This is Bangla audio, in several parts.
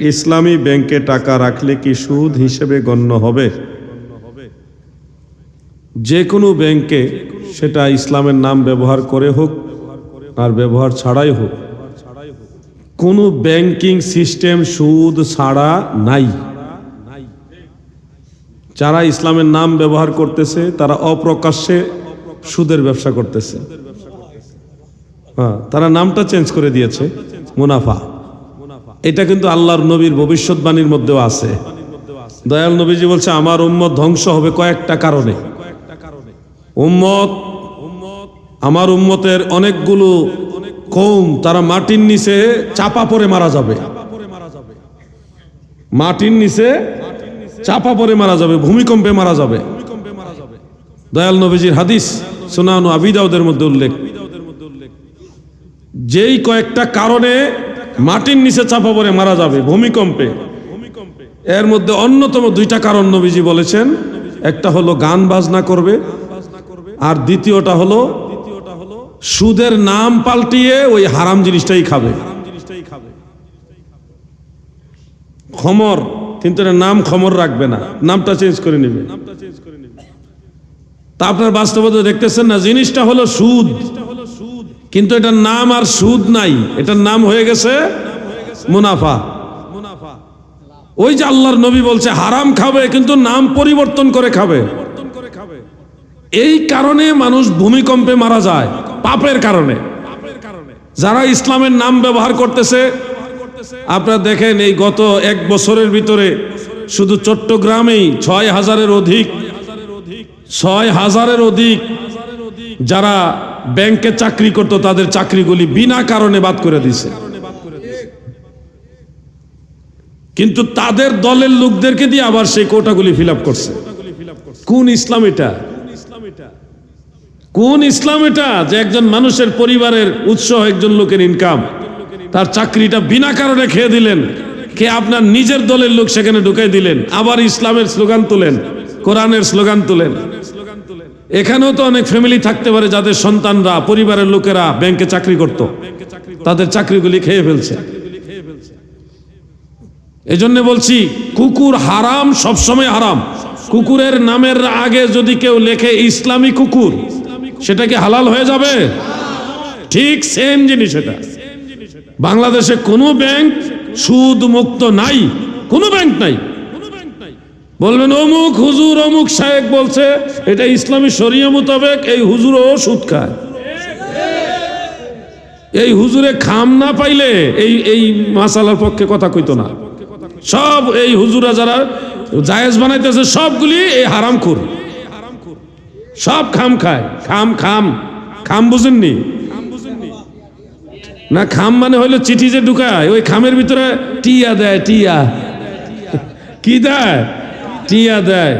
ইসলামী ব্যাংকে টাকা রাখলে কি সুদ হিসেবে গণ্য হবে? যে কোনো ব্যাংকে সেটা ইসলামের নাম ব্যবহার করে হোক আর ব্যবহার ছাড়াই হোক। কোনো ব্যাংকিং সিস্টেম সুদ ছাড়া নাই। যারা ইসলামের নাম ব্যবহার করতেছে, তারা অপ্রকাশ্যে সুদের ব্যবসা করতেছে। হ্যাঁ তারা নামটা চেঞ্জ করে দিয়েছে, মুনাফা। এটা কিন্তু আল্লাহর নবীর ভবিষ্যৎবাণীর মধ্যেও আছে। দয়াল নবীজি বলছে, আমার উম্মত ধ্বংস হবে কয়েকটা কারণে। উম্মত, আমার উম্মতের অনেকগুলো কৌম, তারা মাটির নিচে চাপা পরে মারা যাবে। মাটির নিচে চাপা পরে মারা যাবে, ভূমিকম্পে মারা যাবে। দয়াল নবীজির হাদিস সুনানু আবিদাউদের মধ্যে উল্লেখ। যেই কয়েকটা কারণে মাটির নিচে চাপা পড়ে মারা যাবে, ভূমিকম্পে। এর মধ্যে অন্যতম দুইটা কারণ নবীজি বলেছেন। একটা হলো গান বাজনা করবে, আর দ্বিতীয়টা হলো সুদের নাম পাল্টিয়ে ওই হারাম জিনিসটাই খাবে। খমর, কিন্তু নাম খমর রাখবে না, নামটা চেঞ্জ করে নেবে। তা আপনার বাস্তবতা দেখতেছেন না, জিনিসটা হলো সুদ। কিন্তু এটার নাম আর সুদ নাই। এটার নাম হয়ে গেছে মুনাফা। মুনাফা ওই যে আল্লাহর নবী বলছে, হারাম খাবে, কিন্তু নাম পরিবর্তন করে খাবে। এই কারণে মানুষ ভূমিকম্পে মারা যায়, পাপের কারণে। যারা ইসলামের নাম ব্যবহার করতেছে, আপনারা দেখেন এই গত এক বছরের ভিতরে শুধু চট্টগ্রামেই ছয় হাজারের অধিক, ছয় হাজারের অধিক যারা ব্যাংকে চাকরি করত, তাদের চাকরিগুলি বিনা কারণে বাদ করে দিছে কিন্তু তাদের দলের লোকদেরকে দিয়ে আবার সেই কোটাগুলি ফিল করছে। কোন ইসলাম এটা? কোন ইসলাম এটা যে একজন মানুষের পরিবারের উৎস একজন লোকের ইনকাম তার চাকরিটা বিনা কারণে খেয়ে দিলেন কে আপনার নিজের দলের লোক সেখানে ঢুকাই দিলেন, আবার ইসলামের স্লোগান তুলেন, কোরআনের স্লোগান তুলেন। এখানেও তো অনেক ফ্যামিলি থাকতে পারে যাদের সন্তানরা, পরিবারের লোকেরা ব্যাংকে চাকরি করত। তাদের চাকরিগুলি খেয়ে ফেলছে। এই জন্য বলছি, কুকুর হারাম, সবসময় হারাম। কুকুরের নামের আগে যদি কেউ লেখে ইসলামী কুকুর, সেটা কি হালাল হয়ে যাবে? ঠিক সেম জিনিস এটা। বাংলাদেশে কোনো ব্যাংক সুদ মুক্ত নাই, কোনো ব্যাংক নাই। বলবেন, অমুক হুজুর, অমুক সাহেব বলছে, এটা ইসলামী শরিয়া মোতাবেক এই হুজুরও সুদ খায়। এই হুজুরে খাম না পাইলে এই এই মাসালার পক্ষে কথা কইতো না। সব এই হুজুরা যারা জায়েজ বানাইতেছে, সবগুলি এই হারাম খুর। সব খাম খায়। খাম খাম। খাম বুঝেননি? না, খাম মানে হইল চিঠি যে ঢুকায়, ওই খামের ভিতরে টিয়া দেয়, টিয়া। কি দেয়? টিয়া দেয়।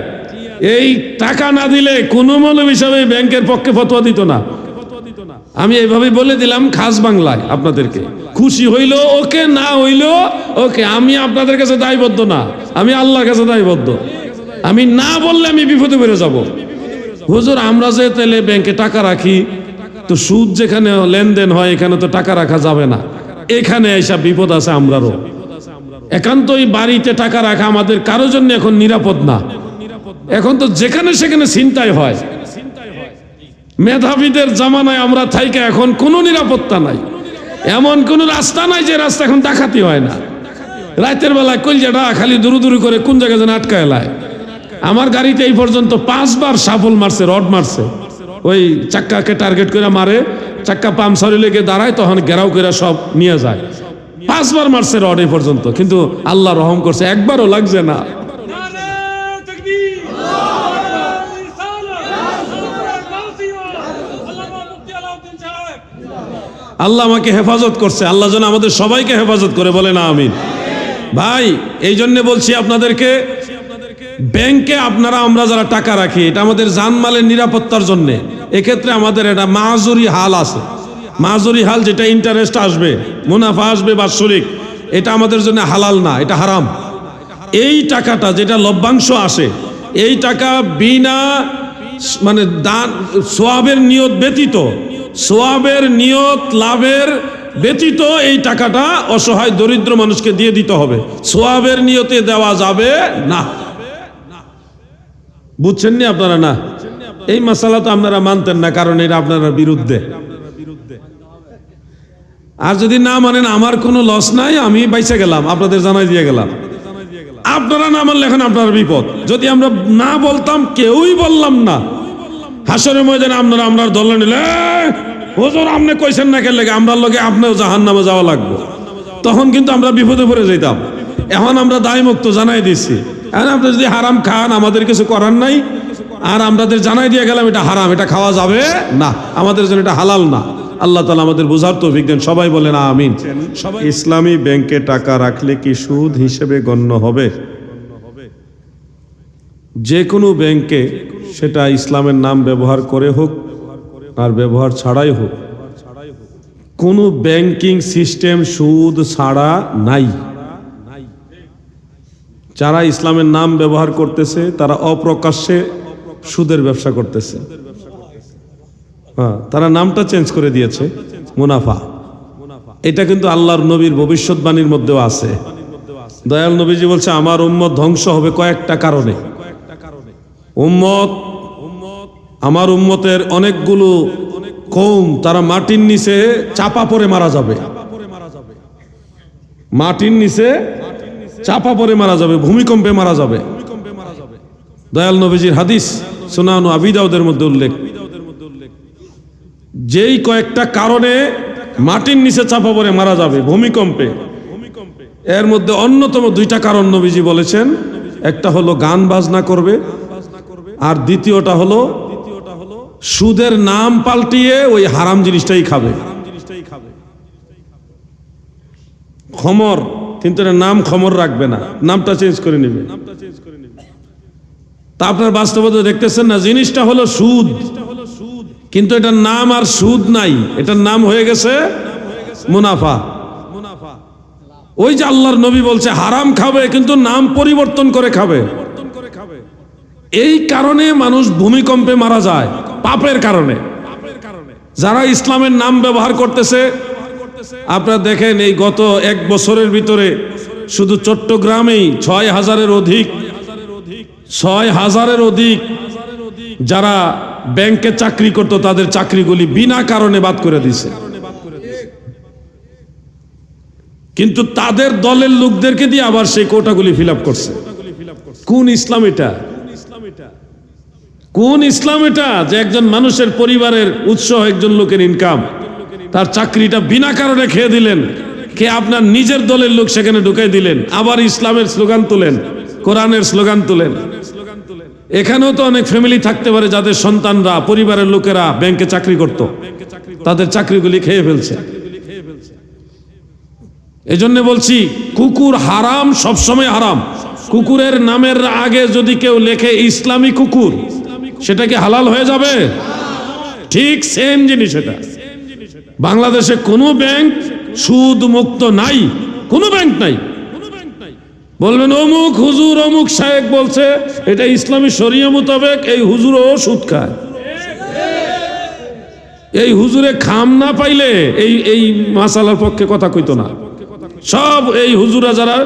এই টাকা না দিলে কোনো মৌলব হিসাবে ব্যাংকের পক্ষে ফতোয়া দিত না। আমি এইভাবে বলে দিলাম খাস বাংলায় আপনাদেরকে। খুশি হইল ওকে, না হইল ওকে। আমি আপনাদের কাছে দায়বদ্ধ না। আমি আল্লাহর কাছে দায়বদ্ধ। আমি না বললে আমি বিপদে বেড়ে যাব। হুজুর, আমরা যে তাহলে ব্যাংকে টাকা রাখি, তো সুদ যেখানে লেনদেন হয়, এখানে তো টাকা রাখা যাবে না। এখানে এসব বিপদ আছে আমরারও। একান্তই বাড়িতে টাকা রাখা আমাদের কারও জন্য এখন নিরাপদ না। এখন তো যেখানে সেখানে ছিনতাই হয়। মেধাবীদের জামানায় আমরা থাইকে এখন কোনো নিরাপত্তা নাই। এমন কোনো রাস্তা নাই যে রাস্তা এখন ডাকাতি হয় না। রাতের বেলায় কলজাটা খালি দূর দূর করে কোন জায়গায় যেন আটকায় লায়। আমার গাড়িতে এই পর্যন্ত পাঁচবার সাফল মারছে, রড মারছে। ওই চাক্কাকে টার্গেট করে মারে, চাক্কা পামসারি লেগে দাঁড়ায়, তখন ঘেরাও করে সব নিয়ে যায়। পাঁচবার মারছে রড এই পর্যন্ত, কিন্তু আল্লাহ রহম করছে, একবারও লাগছে না। আল্লাহু আমাকে হেফাজত করছে, আল্লাহ যেন আমাদের সবাইকে হেফাজত করে বলে না আমিন। ভাই, এই জন্য বলছি আপনাদেরকে, ব্যাংকে আপনারা, আমরা যারা টাকা রাখি, এটা আমাদের জানমালের নিরাপত্তার জন্য। এক্ষেত্রে আমাদের এটা মাজুরি হাল আছে। মাজুরি হাল যেটা ইন্টারেস্ট আসবে, মুনাফা আসবে বাৎসরিক, এটা আমাদের জন্য হালাল না, এটা হারাম। এই টাকাটা যেটা লভ্যাংশ আসে, এই টাকা বিনা মানে দান, সোয়াবের নিয়ত ব্যতীত, সোয়াবের নিয়ত লাভের ব্যতীত এই টাকাটা অসহায় দরিদ্র মানুষকে দিয়ে দিতে হবে। সোয়াবের নিয়তে দেওয়া যাবে না। বুঝছেন নি আপনারা না? এই মশালা তো আপনারা মানতেন না, কারণ এটা আপনারা বিরুদ্ধে। আর যদি না মানেন, আমার কোনো লস নাই, আমি বাইসে গেলাম, আপনাদের জানাই দিয়ে গেলাম। আপনারা না মানলে এখন আপনার বিপদ। যদি আমরা না বলতাম, কেউই বললাম না। হাসরের ময়দানে আপনারা আপনার দল নিলে হুজুর, আপনি কইছেন না লেগে? আমরা লগে আপনার জাহান নামে যাওয়া লাগবে। তখন কিন্তু আমরা বিপদে পড়ে যেতাম এখন আমরা দায় মুক্ত জানাই দিচ্ছি এখন আপনি যদি হারাম খান, আমাদের কিছু করার নাই। আর আমাদের জানাই দিয়ে গেলাম, এটা হারাম, এটা খাওয়া যাবে না। আমাদের জন্য এটা হালাল না। আল্লাহ তালা আমাদের বোঝার তৌফিক দেন। সবাই বলেন আমিন। সবাই ইসলামী ব্যাংকে টাকা রাখলে কি সুদ হিসেবে গণ্য হবে? যে কোনো ব্যাংকে সেটা ইসলামের নাম ব্যবহার করে হোক আর ব্যবহার ছাড়াই হোক। কোনো ব্যাংকিং সিস্টেম সুদ ছাড়া নাই। যারা ইসলামের নাম ব্যবহার করতেছে তারা অপ্রকাশ্যে সুদের ব্যবসা করতেছে। তারা নামটা চেঞ্জ করে দিয়েছে, মুনাফা। এটা কিন্তু আল্লাহর নবীর ভবিষ্যৎবাণীর মধ্যেও আছে। দয়াল নবীজি বলছে, আমার উম্মত ধ্বংস হবে কয়েকটা কারণে। উম্মত, আমার উম্মতের অনেকগুলো কৌম, তারা মাটির নিচে চাপা পরে মারা যাবে। মাটির নিচে চাপা পরে মারা যাবে, ভূমিকম্পে মারা যাবে। দয়াল নবীজির হাদিস সুনানু আবিদাউদের মধ্যে উল্লেখ। যেই কয়েকটা কারণে মাটির নিচে চাপা পড়ে মারা যাবে, ভূমিকম্পে। এর মধ্যে অন্যতম দুইটা কারণ নবীজি বলেছেন। একটা হলো গান বাজনা করবে, আর দ্বিতীয়টা হলো সুদের নাম পাল্টিয়ে ওই হারাম জিনিসটাই খাবে। খমর, কিন্তু নাম খমর রাখবে না, নামটা চেঞ্জ করে নেবে। তা আপনার বাস্তবতা দেখতেছেন না, জিনিসটা হলো সুদ। কিন্তু এটার নাম আর সুদ নাই। এটার নাম হয়ে গেছে মুনাফা। মুনাফা ওই যে আল্লাহর নবী বলছে, হারাম খাবে, কিন্তু নাম পরিবর্তন করে খাবে। এই কারণে মানুষ ভূমিকম্পে মারা যায়, পাপের কারণে। যারা ইসলামের নাম ব্যবহার করতেছে, আপনারা দেখেন এই গত এক বছরের ভিতরে শুধু চট্টগ্রামেই ছয় হাজারের অধিক, ছয় হাজারের অধিক যারা ব্যাংকে চাকরি করত, তাদের চাকরিগুলি বিনা কারণে বাদ করে দিছে কিন্তু তাদের দলের লোকদেরকে দিয়ে আবার সেই কোটাগুলি ফিল করছে। কোন ইসলাম এটা? কোন ইসলাম এটা যে একজন মানুষের পরিবারের উৎস একজন লোকের ইনকাম তার চাকরিটা বিনা কারণে খেয়ে দিলেন কে আপনার নিজের দলের লোক সেখানে ঢুকাই দিলেন, আবার ইসলামের স্লোগান তুলেন, কোরআনের স্লোগান তুলেন। এখানেও তো অনেক ফ্যামিলি থাকতে পারে যাদের সন্তানরা, পরিবারের লোকেরা ব্যাংকে চাকরি করত। তাদের চাকরিগুলি খেয়ে ফেলছে। এই জন্য বলছি, কুকুর হারাম, সবসময় হারাম। কুকুরের নামের আগে যদি কেউ লেখে ইসলামী কুকুর, সেটা কি হালাল হয়ে যাবে? ঠিক সেম জিনিস এটা। বাংলাদেশে কোনো ব্যাংক সুদ মুক্ত নাই, কোনো ব্যাংক নাই। বলবেন, অমুক হুজুর, অমুক সাহেব বলছে, এটা ইসলামী শরিয়া মোতাবেক এই হুজুরও সুদ খায়। এই হুজুরে খাম না পাইলে এই এই মাসালার পক্ষে কথা কইতো না। সব এই হুজুরা যারা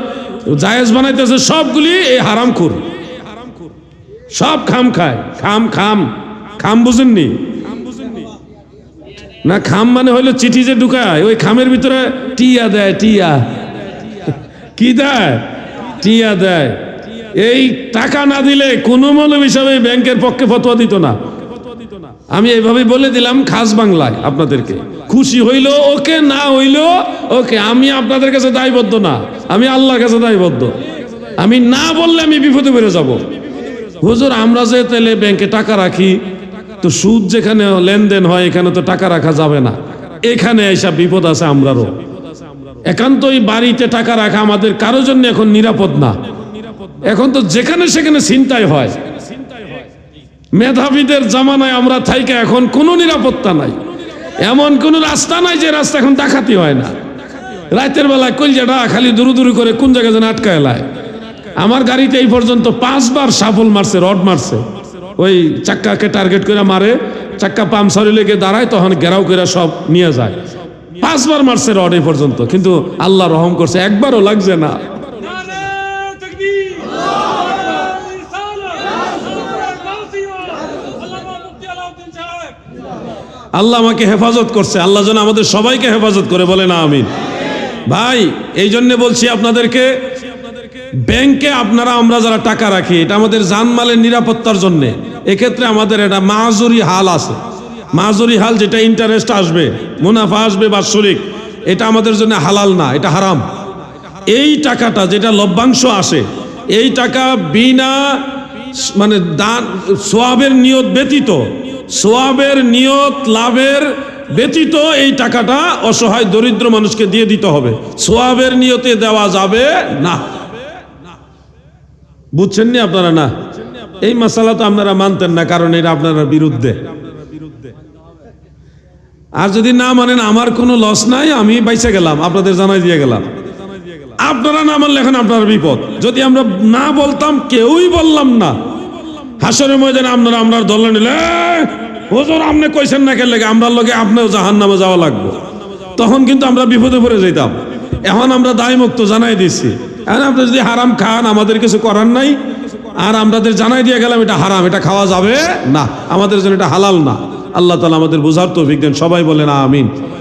জায়েজ বানাইতেছে, সবগুলি এই হারাম খুর। সব খাম খায়। খাম খাম। খাম বুঝেননি? না, খাম মানে হইল চিঠি যে ঢুকায়, ওই খামের ভিতরে টিয়া দেয়, টিয়া। কি দেয়? টিয়া দেয়। এই টাকা না দিলে কোনো মৌলব হিসাবে ব্যাংকের পক্ষে ফতোয়া দিত না। আমি এইভাবে বলে দিলাম খাস বাংলায় আপনাদেরকে। খুশি হইল ওকে, না হইল ওকে। আমি আপনাদের কাছে দায়বদ্ধ না। আমি আল্লাহর কাছে দায়বদ্ধ। আমি না বললে আমি বিপদে বেড়ে যাব। হুজুর, আমরা যে তাহলে ব্যাংকে টাকা রাখি, তো সুদ যেখানে লেনদেন হয়, এখানে তো টাকা রাখা যাবে না। এখানে এসব বিপদ আছে আমরারও। একান্তই বাড়িতে টাকা রাখা আমাদের কারও জন্য এখন নিরাপদ না। এখন তো যেখানে সেখানে ছিনতাই হয়। মেধাবীদের জামানায় আমরা থাইকে এখন কোনো নিরাপত্তা নাই। এমন কোনো রাস্তা নাই যে রাস্তা এখন ডাকাতি হয় না। রাতের বেলায় কলজাটা খালি দূর দূর করে কোন জায়গায় যেন আটকায় লায়। আমার গাড়িতে এই পর্যন্ত পাঁচবার সাফল মারছে, রড মারছে। ওই চাক্কাকে টার্গেট করে মারে, চাক্কা পাম্পসারি লেগে দাঁড়ায়, তখন ঘেরাও করে সব নিয়ে যায়। পাঁচবার মারছে রড এই পর্যন্ত, কিন্তু আল্লাহ রহম করছে, একবারও লাগছে না। আল্লাহ আমাকে হেফাজত করছে, আল্লাহ যেন আমাদের সবাইকে হেফাজত করে বলে না আমিন। ভাই, এই জন্য বলছি আপনাদেরকে, ব্যাংকে আপনারা, আমরা যারা টাকা রাখি, এটা আমাদের জানমালের নিরাপত্তার জন্য। এক্ষেত্রে আমাদের এটা মাজুরি হাল আছে। মাজুরি হাল যেটা ইন্টারেস্ট আসবে, মুনাফা আসবে বাৎসরিক, এটা আমাদের জন্য হালাল না, এটা হারাম। এই টাকাটা যেটা লভ্যাংশ আসে, এই টাকা বিনা মানে দান, সোয়াবের নিয়ত ব্যতীত, সোয়াবের নিয়ত লাভের ব্যতীত এই টাকাটা অসহায় দরিদ্র মানুষকে দিয়ে দিতে হবে। সোয়াবের নিয়তে দেওয়া যাবে না। বুঝছেন নি আপনারা না? এই মশালা তো আপনারা মানতেন না, কারণ এটা আপনারা বিরুদ্ধে। আর যদি না মানেন, আমার কোনো লস নাই, আমি বাইসে গেলাম, আপনাদের জানাই দিয়ে গেলাম। আপনারা না মানলে এখন আপনার বিপদ। যদি আমরা না বলতাম, কেউই বললাম না। হাসরের ময়দানে আপনারা আপনার দল নিলে হুজুর, আপনি কইছেন না লাগে? আমরা লগে আপনিও জাহান নামে যাওয়া লাগবে। তখন কিন্তু আমরা বিপদে পড়ে যেতাম এখন আমরা দায় মুক্ত জানাই দিচ্ছি এখন আপনি যদি হারাম খান, আমাদের কিছু করার নাই। আর আমাদের জানাই দিয়ে গেলাম, এটা হারাম, এটা খাওয়া যাবে না। আমাদের জন্য এটা হালাল না। আল্লাহ তালা আমাদের বোঝার তো বিজ্ঞান সবাই বলেন আমিন।